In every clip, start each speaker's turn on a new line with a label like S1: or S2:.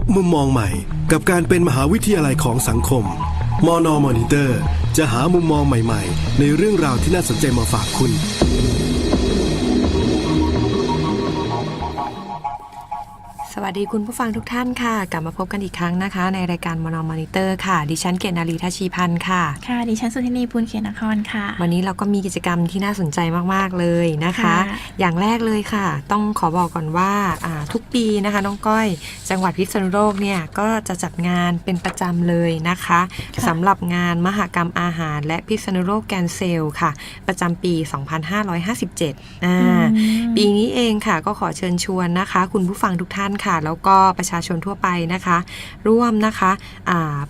S1: บมุมมองใหม่ กับการเป็นมหาวิทยาลัยของสังคม มอนอมอนิเตอร์ จะหามุมมองใหม่ ๆ ในเรื่องราวที่น่าสนใจมาฝากคุณ
S2: สวัสดีคุณผู้ฟังทุกท่านค่ะ กลับมาพบกันอีกครั้งนะคะ ในรายการมอนอมอนิเตอร์ค่ะ ดิฉันเกณนารีทัชชีพันธ์ค่ะ
S3: ค่ะ ดิฉันสุธินีพูนเขนนครค่ะ
S2: วันนี้เราก็มีกิจกรรมที่น่าสนใจมาก ๆ เลยนะคะ
S3: ค่ะ
S2: อย่างแรกเลยค่ะ ต้องขอบอกก่อนว่าอ่าทุกปีนะคะน้องก้อยจังหวัดพิษณุโลกเนี่ยก็จะจัดงานเป็นประจำเลยนะคะสำหรับงานมหกรรมอาหาร และพิษณุโลกแกนเซลค่ะ ประจำปี 2557อ่า
S3: อืม
S2: ปีนี้เองค่ะก็ขอเชิญชวนนะคะ คุณผู้ฟังทุกท่านค่ะ แล้วก็ประชาชนทั่วไปนะคะ ร่วมนะคะ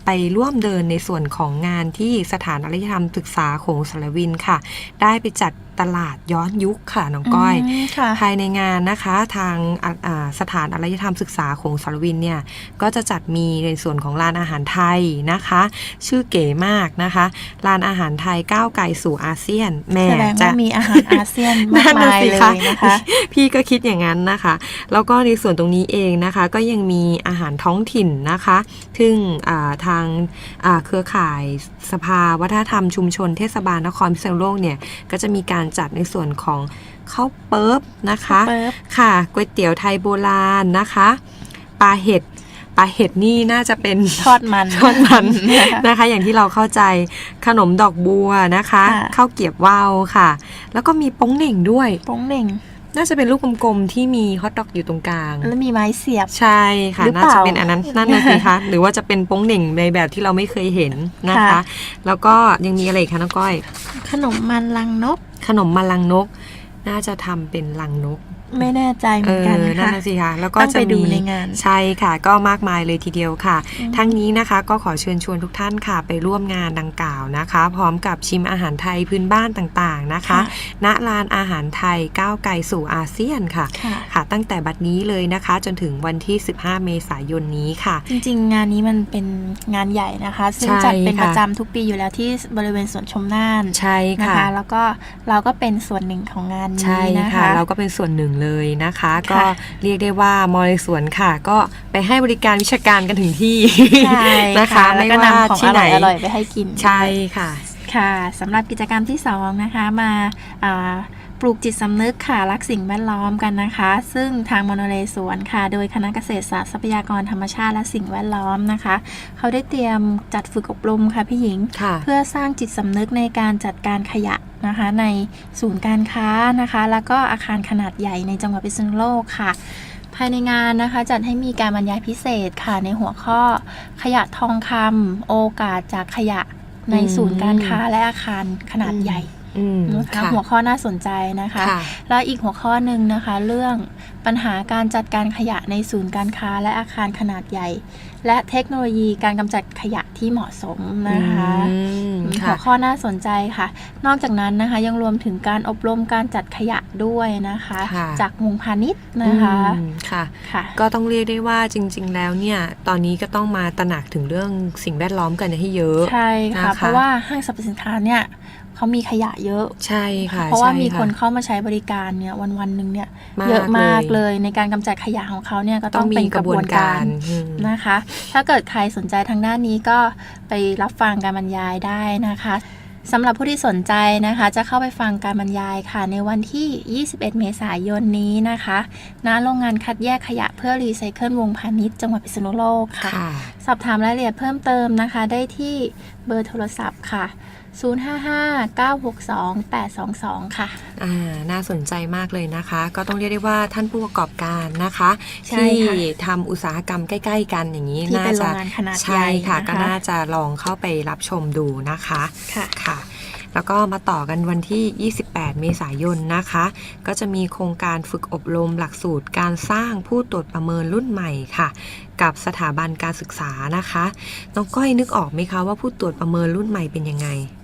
S2: ไปร่วมเดินในส่วนของงานที่สถานอารยธรรมศึกษาโขงสารวินค่ะ ได้ไปจัด ตลาดย้อนยุคค่ะน้องก้อย
S3: มค่ะ
S2: ภายในงานนะคะทางอ่าอ่าสถานอารยธรรมศึกษาของสารวินเนี่ยก็จะจัดมีในส่วนของร้านอาหารไทยนะคะ ชื่อเก๋มากนะคะร้านอาหารไทยก้าวไกลสู่อาเซียน แม่
S3: แสดง
S2: จะ
S3: ว่ามีอาหารอาเซียนมาก
S2: นั่นน่ะ
S3: มาย
S2: สิ
S3: เลย
S2: คะ
S3: นะคะ
S2: พี่ก็คิดอย่างนั้นนะคะ แล้วก็ในส่วนตรงนี้เองนะคะ ก็ยังมีอาหารท้องถิ่นนะคะ ซึ่งอ่าทางอ่าเครือข่ายสภาวัฒนธรรมชุมชนเทศบาลนครพิษณุโลกเนี่ยก็จะมีการจัดในส่วนของข้าวเปิ๊บนะคะ
S3: เปิบ
S2: ค่ะก๋วยเตี๋ยวไทยโบราณนะคะปลาเห็ดปลาเห็ดนี่น่าจะเป็น
S3: ทอดมัน
S2: ทอดมัน
S3: นะคะ
S2: นะคะอย่างที่เราเข้าใจขนมดอกบัวนะคะ
S3: ค่ะ
S2: ข้าวเกรียบว่าวค่ะ แล้วก็มีโป้งเหน่งด้วย
S3: โป้งเหน่ง
S2: น่าจะเป็นลูกกลมๆที่มีฮอทดอกอยู่ตรงกลาง
S3: แล้วมีไม้เสียบ
S2: ใช่ค่ะ
S3: หรือเป
S2: น่า
S3: ล่า
S2: จะเป็นอันนั้นนั่นนะสิคะหรือว่าจะเป็นโป้งเหน่งในแบบที่เราไม่เคยเห็นนะคะ
S3: ค่ะ
S2: แล้วก็ยังมีอะไรอีกคะน้องก้อย
S3: ขนมมันลังนก
S2: ขนมมาลังนก น่าจะทำเป็นลังนก
S3: ไม่แน่ใจเห
S2: เอ
S3: มือน
S2: อ
S3: กัน
S2: นั่น
S3: ค่ะ
S2: นะสิคะแล้วก็
S3: ต้อง
S2: จะ
S3: ไปดู
S2: มี
S3: ในงาน
S2: ใช่ค่ะ ก็มากมายเลยทีเดียวค่ะ
S3: อืม
S2: ทั้งนี้นะคะก็ขอเชิญชวนทุกท่านค่ะ ไปร่วมงานดังกล่าวนะคะ พร้อมกับชิมอาหารไทยพื้นบ้านต่างๆนะคะ ณลานอาหารไทยก้าวไกลสู่อาเซียนค่ะ
S3: ค่ะ
S2: ค่ะตั้งแต่บัดนี้เลยนะคะ จนถึงวันที่ 15 เมษายนนี้ค่ะ
S3: จริง ๆ งานนี้มันเป็นงานใหญ่นะคะ ซึ่ง
S2: ใช่
S3: จัดเป็น
S2: ค่ะ
S3: ประจำทุกปีอยู่แล้วที่บริเวณสวนชมน่าน
S2: ใช่
S3: นะ
S2: ค่ะ
S3: คะแล้วก็เราก็เป็นส่วนหนึ่งของงาน
S2: ใช่
S3: นี้นะ
S2: ค่ะ
S3: คะ
S2: เราก็เป็นส่วนหนึ่งเลยนะคะ ก็
S3: ค่ะ
S2: เรียกได้ว่ามอในสวนค่ะ ก็ไปให้บริการวิชาการกันถึงที่
S3: ใช่
S2: นะคะ
S3: แล้ว
S2: ไม่
S3: ก็
S2: ว่านำ
S3: ของ
S2: ที่
S3: อ
S2: ไหน
S3: ร่อยอร่อยๆไปให้กิน
S2: ใช่ค่ะ
S3: ค่ะสำหรับกิจกรรมที่สองนะคะมาอ่าปลูกจิตสำนึกค่ะรักสิ่งแวดล้อมกันนะคะ ซึ่งทางมโนเลสวนค่ะ โดยคณะเกษตรศาสตร์ทรัพยากรธรรมชาติและสิ่งแวดล้อมนะคะ เขาได้เตรียมจัดฝึกอบรมค่ะพี่หญิง
S2: ค่ะ
S3: เพื่อสร้างจิตสำนึกในการจัดการขยะ นะคะในศูนย์การค้านะคะ แล้วก็อาคารขนาดใหญ่ในจังหวัดพิษณุโลกค่ะ ภายในงานนะคะจัดให้มีการบรรยายพิเศษค่ะในหัวข้อขยะทองคำโอกาสจากขยะใน
S2: อืม
S3: ศูนย์การค้าและอาคารขนาดใหญ่
S2: อืม
S3: นะคะ
S2: ค่ะ
S3: หัวข้อน่าสนใจนะคะ
S2: ค่ะ
S3: แล้วอีกหัวข้อหนึ่งนะคะ เรื่องปัญหาการจัดการขยะในศูนย์การค้าและอาคารขนาดใหญ่ และเทคโนโลยีการกำจัดขยะ ที่เหมาะสมนะคะ
S2: อืม
S3: หั
S2: ค่ะ
S3: วข้อน่าสนใจค่ะ นอกจากนั้นนะคะยังรวมถึงการอบรมการจัดขยะด้วยนะคะ
S2: ค่ะ
S3: จากมุงพาณิชย์นะคะ
S2: อืมค่ะ
S3: ค่ะ
S2: ก็ต้องเรียกได้ว่าจริง ๆ แล้วเนี่ยตอนนี้ก็ต้องมาตระหนักถึงเรื่องสิ่งแวดล้อมกันให้เยอะ
S3: ใช่ค่ะ
S2: นะคะ
S3: เพราะว่าห้างสรรพสินค้าเนี่ย เขามีขยะเยอะ
S2: ใช่ค่ะ
S3: เพราะว่า
S2: ใช่
S3: มีคน
S2: ค่ะ
S3: เข้ามาใช้บริการเนี่ยวันวันๆหนึ่งเนี่ย
S2: มาก
S3: เยอะมาก
S2: เลย
S3: เลยในการกำจัดขยะของเขาเนี่ยก็
S2: ต้
S3: ต้
S2: อ
S3: องง
S2: มี
S3: เป็น
S2: ก
S3: ก
S2: ระ
S3: ระ
S2: บบว
S3: วนน
S2: กา
S3: การร
S2: อืม
S3: นะคะ ถ้าเกิดใครสนใจทางด้านนี้ก็ไปรับฟังการบรรยายได้นะคะสำหรับผู้ที่สนใจนะคะ จะเข้าไปฟังการบรรยายค่ะ ในวันที่ 21 เมษายนนี้นะคะณโรงงานคัดแยกขยะเพื่อรีไซเคิลวงพาณิชย์จังหวัดพิษณุโลกค่ะ
S2: ค่ะ
S3: สอบถามรายละเอียดเพิ่มเติมนะคะ ได้ที่เบอร์โทรศัพท์ค่ะ 055-962-822 ค่ะ
S2: อ่า น่าสนใจมากเลยนะคะ ก็ต้องเรียกได้ว่าท่านผู้ประกอบการนะคะ
S3: ใช่
S2: ที่
S3: ค่ะ
S2: ทำอุตสาหกรรมใกล้ ๆ กันอย่างนี้
S3: ที่
S2: น่า
S3: เป็นโร
S2: จะ
S3: งงานขนาดให
S2: ใช่
S3: ญ่
S2: ค่ะ
S3: น
S2: ก็น่าจะลองเข้าไปรับชมดูนะคะ
S3: ค่ะ
S2: ค่ะ แล้วก็มาต่อกันวันที่ 28 เมษายนนะคะ ก็จะมีโครงการฝึกอบรมหลักสูตรการสร้างผู้ตรวจประเมินรุ่นใหม่ค่ะ กับสถาบันการศึกษานะคะ น้องก้อยนึกออกไหมคะว่าผู้ตรวจประเมินรุ่นใหม่เป็นยังไงเอ
S3: อื
S2: อ
S3: ม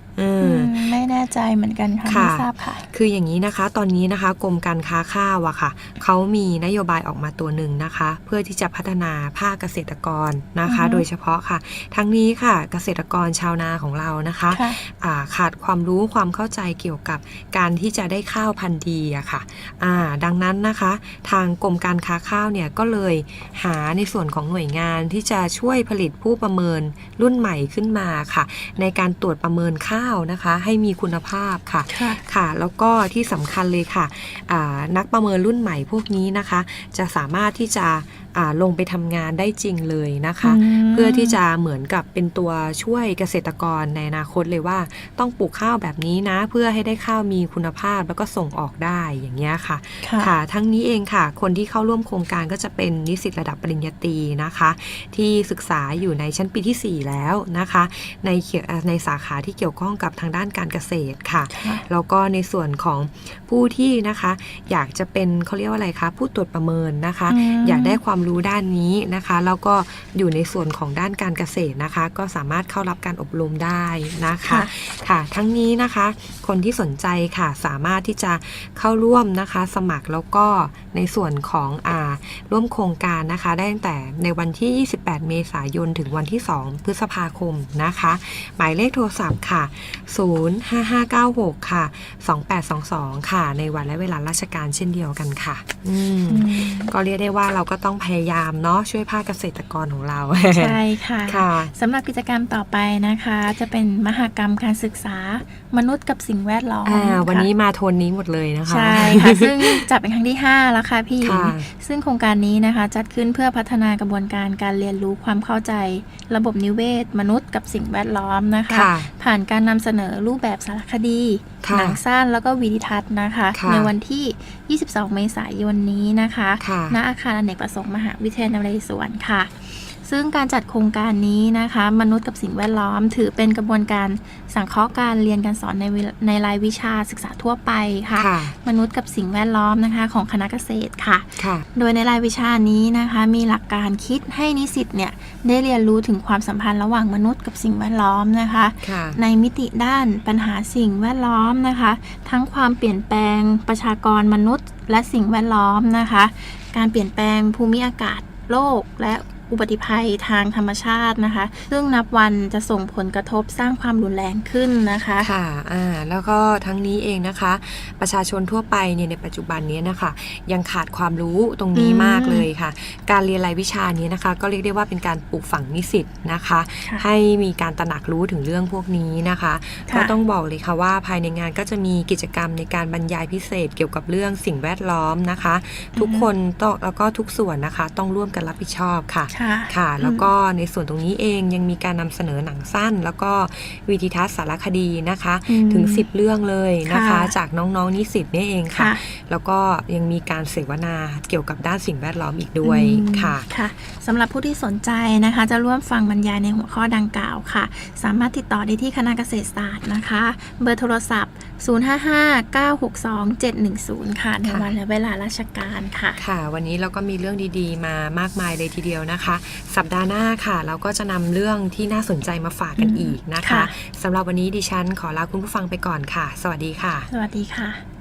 S3: ไม่แน่ใจเหมือนกันค่ะ
S2: ค่ะ
S3: ไม่ทราบค่ะ
S2: คืออย่างนี้นะคะ ตอนนี้นะคะกรมการค้าข้าวอะค่ะ เขามีนโยบายออกมาตัวหนึ่งนะคะ เพื่อที่จะพัฒนาภาคเกษตรกรนะคะ
S3: อือฮึ
S2: โดยเฉพาะค่ะ ทั้งนี้ค่ะเกษตรกรชาวนาของเรานะคะ
S3: ค่ะ
S2: อ่าขาดความรู้ความเข้าใจเกี่ยวกับการที่จะได้ข้าวพันธุ์ดีอะค่ะอ่าดังนั้นนะคะ ทางกรมการค้าข้าวเนี่ยก็เลยหาในส่วนของหน่วยงานที่จะช่วยผลิตผู้ประเมินรุ่นใหม่ขึ้นมาค่ะ ในการตรวจประเมินข้าวนะคะ ให้มีคุณภาพค่ะ
S3: ค่ะ
S2: ค่ะ แล้วก็ที่สำคัญเลยค่ะอ่านักประเมินรุ่นใหม่พวกนี้นะคะ จะสามารถที่จะอ่า ลงไปทำงานได้จริงเลยนะคะ
S3: อืม
S2: เพื่อที่จะเหมือนกับเป็นตัวช่วยเกษตรกรในอนาคตเลยว่า ต้องปลูกข้าวแบบนี้นะ เพื่อให้ได้ข้าวมีคุณภาพแล้วก็ส่งออกได้อย่างเงี้ยค่ะ
S3: ค่ะ
S2: ค่ะทั้งนี้เองค่ะ คนที่เข้าร่วมโครงการก็จะเป็นนิสิตระดับปริญญาตรีนะคะ ที่ศึกษาอยู่ในชั้นปีที่ 4 แล้วนะคะ ในเกี่ยวอ่าในสาขาที่เกี่ยวข้องกับทางด้านการเกษตรค่ะ
S3: ค่ะ
S2: แล้วก็ในส่วนของผู้ที่นะคะ อยากจะเป็นเขาเรียกว่าอะไรคะผู้ตรวจประเมินนะคะ
S3: อืม
S2: อยากได้ความรู้ด้านนี้นะคะ แล้วก็อยู่ในส่วนของด้านการเกษตรนะคะ ก็สามารถเข้ารับการอบรมได้นะคะ
S3: ค่ะ
S2: ค่ะ ทั้งนี้นะคะ คนที่สนใจค่ะสามารถที่จะเข้าร่วมนะคะ สมัครแล้วก็ในส่วนของอ่าร่วมโครงการนะคะ ได้ตั้งแต่ในวันที่ 28 เมษายน ถึงวันที่ 2 พฤษภาคมนะคะ หมายเลขโทรศัพท์ค่ะ 05596 ค่ะ 2822 ค่ะ ในวันและเวลาราชการเช่นเดียวกันค่ะอืม
S3: อืม
S2: ก็เรียกได้ว่าเราก็ต้องพยายามเนาะช่วยภาคเกษตรกรของเรา
S3: ใช่ค่ะ
S2: ค่ะ
S3: สำหรับกิจกรรมต่อไปนะคะ จะเป็นมหกรรมการศึกษามนุษย์กับสิ่งแวดล้อม
S2: อ่าวัน
S3: ค่ะ
S2: นี้มาโทนนี้หมดเลยนะคะ
S3: ใช่ค่ะ ซึ่งจัดเป็นครั้งที่ 5 แล้วค่ะพี่หญิง
S2: ค่ะ
S3: ซึ่งโครงการนี้นะคะจัดขึ้นเพื่อพัฒนากระบวนการการเรียนรู้ความเข้าใจ ระบบนิเวศ มนุษย์กับสิ่งแวดล้อมนะคะ
S2: ค่ะ
S3: ผ่านการนำเสนอรูปแบบสารคดี
S2: ค่ะ
S3: หนังสั้นแล้วก็วิดีทัศน์นะคะ
S2: ค่ะ
S3: ในวันที่ 22 เมษายนนี้นะคะ
S2: ค่ะ
S3: ณอาคารอเนกประสงค์มหาวิทยาลัยนเรศวรค่ะ ซึ่งการจัดโครงการนี้นะคะ มนุษย์กับสิ่งแวดล้อม ถือเป็นกระบวนการสังเคราะห์การเรียนการสอนในเวลในรายวิชาศึกษาทั่วไปค่ะ
S2: ค่ะ
S3: มนุษย์กับสิ่งแวดล้อมนะคะ ของคณะเกษตรค่ะ
S2: ค่ะ
S3: โดยในรายวิชานี้นะคะ มีหลักการคิดให้นิสิตเนี่ยได้เรียนรู้ถึงความสัมพันธ์ระหว่างมนุษย์กับสิ่งแวดล้อมนะคะ
S2: ค่ะ
S3: ในมิติด้านปัญหาสิ่งแวดล้อมนะคะ ทั้งความเปลี่ยนแปลงประชากรมนุษย์ และสิ่งแวดล้อมนะคะ การเปลี่ยนแปลงภูมิอากาศโลกและ อุบัติภัยทางธรรมชาตินะคะ ซึ่งนับวันจะส่งผลกระทบสร้างความรุนแรงขึ้นนะคะ
S2: ค่ะอ่าแล้วก็ทั้งนี้เองนะคะ ประชาชนทั่วไปเนี่ยในปัจจุบันนี้นะคะ ยังขาดความรู้ตรงนี้
S3: อืม
S2: มากเลยค่ะ การเรียนรายวิชานี้นะคะ ก็เรียกได้ว่าเป็นการปลูกฝังนิสิตนะคะ
S3: ค่ะ
S2: ให้มีการตระหนักรู้ถึงเรื่องพวกนี้นะคะ
S3: ค่ะ
S2: ก็ต้องบอกเลยค่ะว่าภายในงานก็จะมีกิจกรรมในการบรรยายพิเศษเกี่ยวกับเรื่องสิ่งแวดล้อมนะคะ ทุกคนต้องแล้วก็ทุกส่วนนะคะ ต้องร่วมกันรับผิดชอบค่ะ
S3: ค่ะ
S2: ค่ะ แล้วก็ในส่วนตรงนี้เองยังมีการนำเสนอหนังสั้น แล้วก็วิดีทัศน์สารคดีนะคะ
S3: อืม
S2: ถึง 10 เรื่องเลยนะคะ
S3: ค่ะ
S2: จากน้องๆนิสิตนี่เองค่ะ
S3: ค่ะ
S2: แล้วก็ยังมีการเสวนาเกี่ยวกับด้านสิ่งแวดล้อมอีกด้วย
S3: อืม
S2: ค่ะ
S3: ค่ะสำหรับผู้ที่สนใจนะคะ จะร่วมฟังบรรยายในหัวข้อดังกล่าวค่ะ สามารถติดต่อได้ที่คณะเกษตรศาสตร์นะคะ เบอร์โทรศัพท์ 055-962-710 ค่ะใน
S2: ค่ะ
S3: วันและเวลาราชการค่ะ
S2: ค่ะ วันนี้เราก็มีเรื่องดีๆ มามากมายเลยทีเดียวนะคะสัปดาห์หน้าค่ะ เราก็จะนำเรื่องที่น่าสนใจมาฝากกัน
S3: อืม
S2: อีกนะคะ
S3: ค่ะ
S2: สำหรับวันนี้ดิฉันขอลาคุณผู้ฟังไปก่อนค่ะ สวัสดีค่ะ
S3: สวัสดีค่ะ